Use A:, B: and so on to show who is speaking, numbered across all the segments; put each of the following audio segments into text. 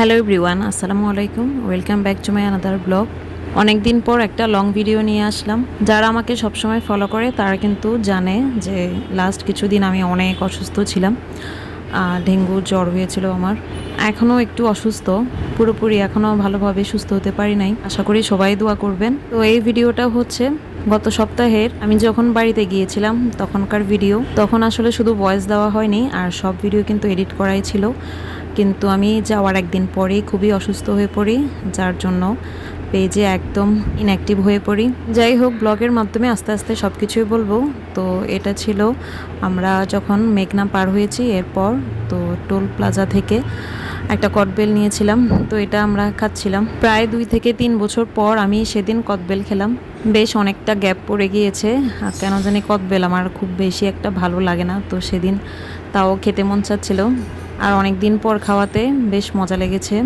A: Hello everyone আসসালামু আলাইকুম welcome back to my another blog অনেক দিন পর একটা লং ভিডিও নিয়ে আসলাম। যারা আমাকে সবসময় ফলো করে, তারা কিন্তু জানে যে লাস্ট কিছুদিন আমি অনেক অসুস্থ ছিলাম। ডেঙ্গু জ্বর হয়েছিল আমার। এখনও একটু অসুস্থ। পুরোপুরি এখনও ভালোভাবে সুস্থ হতে পারি নাই। আশা করি সবাই দোয়া করবেন। তো এই ভিডিওটা হচ্ছে গত সপ্তাহের। আমি যখন বাড়িতে গিয়েছিলাম তখনকার ভিডিও তখন আসলে শুধু ভয়েস দেওয়া হয়নি, আর সব ভিডিও কিন্তু এডিট করাই ছিল। কিন্তু আমি যাওয়ার একদিন পরেই খুবই অসুস্থ হয়ে পড়ি, যার জন্য পেজে একদম ইনঅ্যাক্টিভ হয়ে পড়ি। যাই হোক, ব্লগের মাধ্যমে আস্তে আস্তে সব কিছুই বলব। তো এটা ছিল আমরা যখন মেঘনা পার হয়েছি এরপর, তো টোল প্লাজা থেকে একটা কটবেল নিয়েছিলাম। তো এটা আমরা খাচ্ছিলাম। প্রায় দুই থেকে তিন বছর পর আমি সেদিন কটবেল খেলাম। বেশ অনেকটা গ্যাপ পড়ে গিয়েছে। আর কেন জানি কটবেল আমার খুব বেশি একটা ভালো লাগে না। তো সেদিন তাও খেতে মন চাচ্ছিল। আর অনেক দিন পর খাওয়াতে বেশ মজা লেগেছে।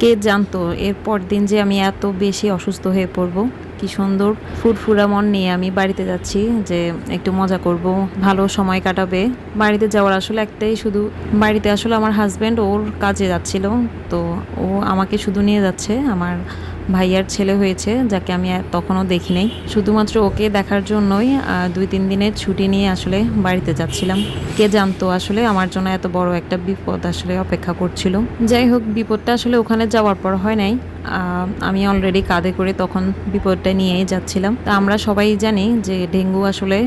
A: কে জানতো, এরপর দিন যে আমি এত বেশি অসুস্থ হয়ে পড়ব, কি সুন্দর ফুরফুরা মন নিয়ে আমি বাড়িতে যাচ্ছি যে একটু মজা করব, ভালো সময় কাটাবে। বাড়িতে যাওয়ার আসলে একটাই শুধু, বাড়িতে আসলে আমার হাজব্যান্ড ওর কাজে যাচ্ছিল, তো ও আমাকে শুধু নিয়ে যাচ্ছে, আমার ভাইয়ার ছেলে হয়েছে, যাকে আমি তখনও দেখি শুধুমাত্র ওকে দেখার জন্যই দুই তিন দিনের ছুটি নিয়ে আসলে বাড়িতে যাচ্ছিলাম। কে জানতো আসলে আমার জন্য এত বড় একটা বিপদ আসলে অপেক্ষা করছিল। যাই হোক, বিপদটা আসলে ওখানে যাওয়ার পর হয় নাই। আমি অলরেডি কাঁধে করে তখন বিপদটা নিয়েই যাচ্ছিলাম। তা আমরা সবাই জানি যে ডেঙ্গু আসলে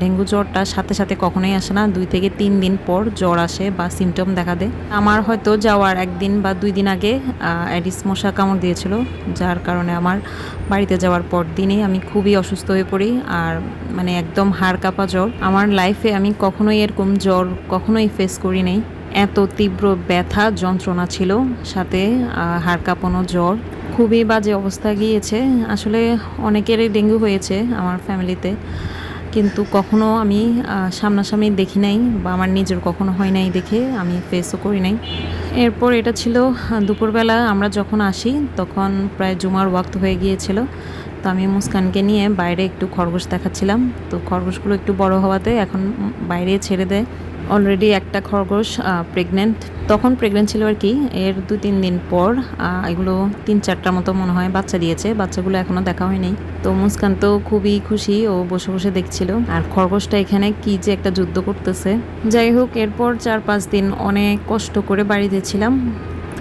A: ডেঙ্গু জ্বরটা সাথে সাথে কখনোই আসে না। দুই থেকে তিন দিন পর জ্বর আসে বা সিমটম দেখা দেয়। আমার হয়তো যাওয়ার একদিন বা দুই দিন আগে অ্যাডিস মশা কামড় দিয়েছিল যার কারণে আমার বাড়িতে যাওয়ার পর দিনেই আমি খুবই অসুস্থ হয়ে পড়ি আর মানে একদম হাড় কাঁপা জ্বর। আমার লাইফে আমি কখনোই এরকম জ্বর কখনোই ফেস করি নাই। এত তীব্র ব্যথা, যন্ত্রণা ছিল, সাথে হাড় কাঁপানো জ্বর। খুবই বাজে অবস্থা গিয়েছে। আসলে অনেকেরই ডেঙ্গু হয়েছে আমার ফ্যামিলিতে কিন্তু কখনো আমি সামনাসামনি দেখি নাই বা আমার নিজের কখনো হয় নাই দেখে আমি ফেসও করি নাই। এরপর এটা ছিল দুপুরবেলা আমরা যখন আসি তখন প্রায় জুমার ওয়াক্ত হয়ে গিয়েছিল। তো আমি মুস্কানকে নিয়ে বাইরে একটু খরগোশ দেখাচ্ছিলাম। তো খরগোশগুলো একটু বড় হওয়াতে এখন বাইরে ছেড়ে দেয়। অলরেডি একটা খরগোশ প্রেগনেন্ট তখন প্রেগনেন্ট ছিল আর কি, এর দু তিন দিন পর এগুলো তিন চারটার মতো মনে হয় বাচ্চা দিয়েছে। বাচ্চাগুলো এখনও দেখা হয়নি। তো মুস্কান তো খুবই খুশি, ও বসে বসে দেখছিল। আর খরগোশটা এখানে কি যে একটা যুদ্ধ করতেছে। যাই হোক, এরপর চার পাঁচ দিন অনেক কষ্ট করে বাড়িতে ছিলাম।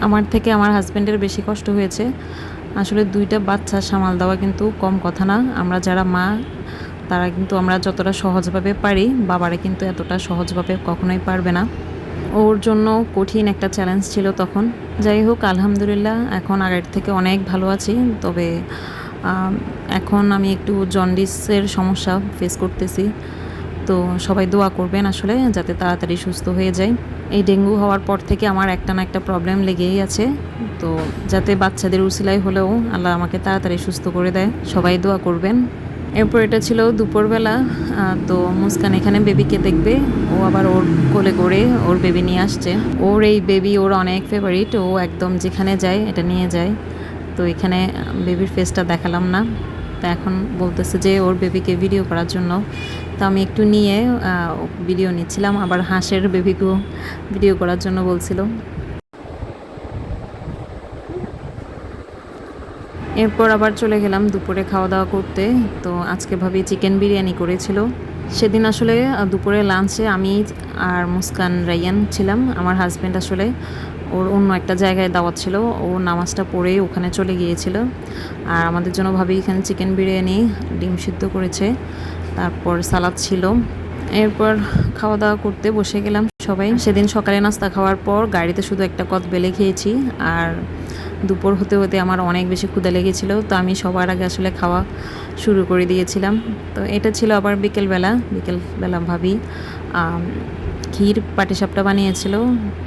A: আমার থেকে আমার হাজব্যান্ডের বেশি কষ্ট হয়েছে। আসলে দুইটা বাচ্চা সামাল দেওয়া কিন্তু কম কথা না। আমরা যারা মা তারা কিন্তু আমরা যতটা সহজভাবে পারি, বাবারা কিন্তু এতটা সহজভাবে কখনোই পারবে না। ওর জন্য কঠিন একটা চ্যালেঞ্জ ছিল তখন। যাই হোক, আলহামদুলিল্লাহ, এখন আগের থেকে অনেক ভালো আছি। তবে এখন আমি একটু জন্ডিসের সমস্যা ফেস করতেছি। তো সবাই দোয়া করবেন আসলে, যাতে তাড়াতাড়ি সুস্থ হয়ে যায়। এই ডেঙ্গু হওয়ার পর থেকে আমার একটা না একটা প্রবলেম লেগেই আছে। তো যাতে বাচ্চাদের উসিলাই হলেও আল্লাহ আমাকে তাড়াতাড়ি সুস্থ করে দেয়। সবাই দোয়া করবেন। এরপর এটা ছিল দুপুরবেলা তো মুস্কান এখানে বেবিকে দেখবে, ও আবার ওর কোলে করে ওর বেবি নিয়ে আসছে। ওর এই বেবি ওর অনেক ফেভারিট ও একদম যেখানে যায় এটা নিয়ে যায়। তো এখানে বেবির ফেসটা দেখালাম না। তা এখন বলতেছে যে ওর বেবিকে ভিডিও করার জন্য। তো আমি একটু নিয়ে ভিডিও নিচ্ছিলাম, আবার হাঁসের বেবিকেও ভিডিও করার জন্য বলছিল। এরপর আবার চলে গেলাম দুপুরে খাওয়া দাওয়া করতে। তো আজকে ভাবি চিকেন বিরিয়ানি করেছিল। সেদিন আসলে দুপুরে লাঞ্চে আমি আর মুস্কান রাইয়ান ছিলাম। আমার হাজব্যান্ড আসলে ওর অন্য একটা জায়গায় দাওয়াত ছিল। ও নামাজটা পড়ে ওখানে চলে গিয়েছিল। আর আমাদের জন্য ভাবি এখানে চিকেন বিরিয়ানি ডিম সিদ্ধ করেছে। তারপর সালাদ ছিল। এরপর খাওয়া দাওয়া করতে বসে গেলাম সবাই। সেদিন সকালে নাস্তা খাওয়ার পর গাড়িতে শুধু একটা কত বেলে খেয়েছি। আর দুপুর হতে হতে আমার অনেক বেশি ক্ষুদা লেগেছিল, তো আমি সবার আগে আসলে খাওয়া শুরু করে দিয়েছিলাম। তো এটা ছিল আবার বিকেলবেলা বিকেলবেলা ভাবি ক্ষীর পাটিসাপটা বানিয়েছিল,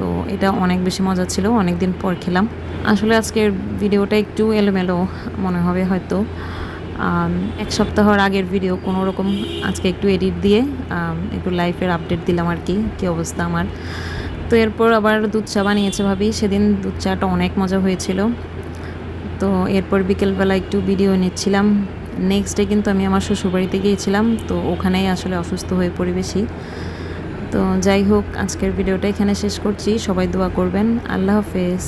A: তো এটা অনেক বেশি মজা ছিল অনেক দিন পর খেলাম। আসলে আজকের ভিডিওটা একটু এলোমেলো মনে হবে হয়তো। এক সপ্তাহর আগের ভিডিও কোনো রকম আজকে একটু এডিট দিয়ে একটু লাইফের আপডেট দিলাম আর কি, কী অবস্থা আমার। তো এরপর আবার দুধ চা বানিয়েছে ভাবি। সেদিন দুধ চাটা অনেক মজা হয়েছিল। তো এরপর বিকেলবেলা একটু ভিডিও নিচ্ছিলাম। নেক্সট ডে কিন্তু আমি আমার শ্বশুরবাড়িতে গিয়েছিলাম। তো ওখানেই আসলে অসুস্থ হয়ে পড়ি বেশি তো যাই হোক, আজকের ভিডিওটা এখানে শেষ করছি। সবাই দোয়া করবেন। আল্লাহ হাফেজ।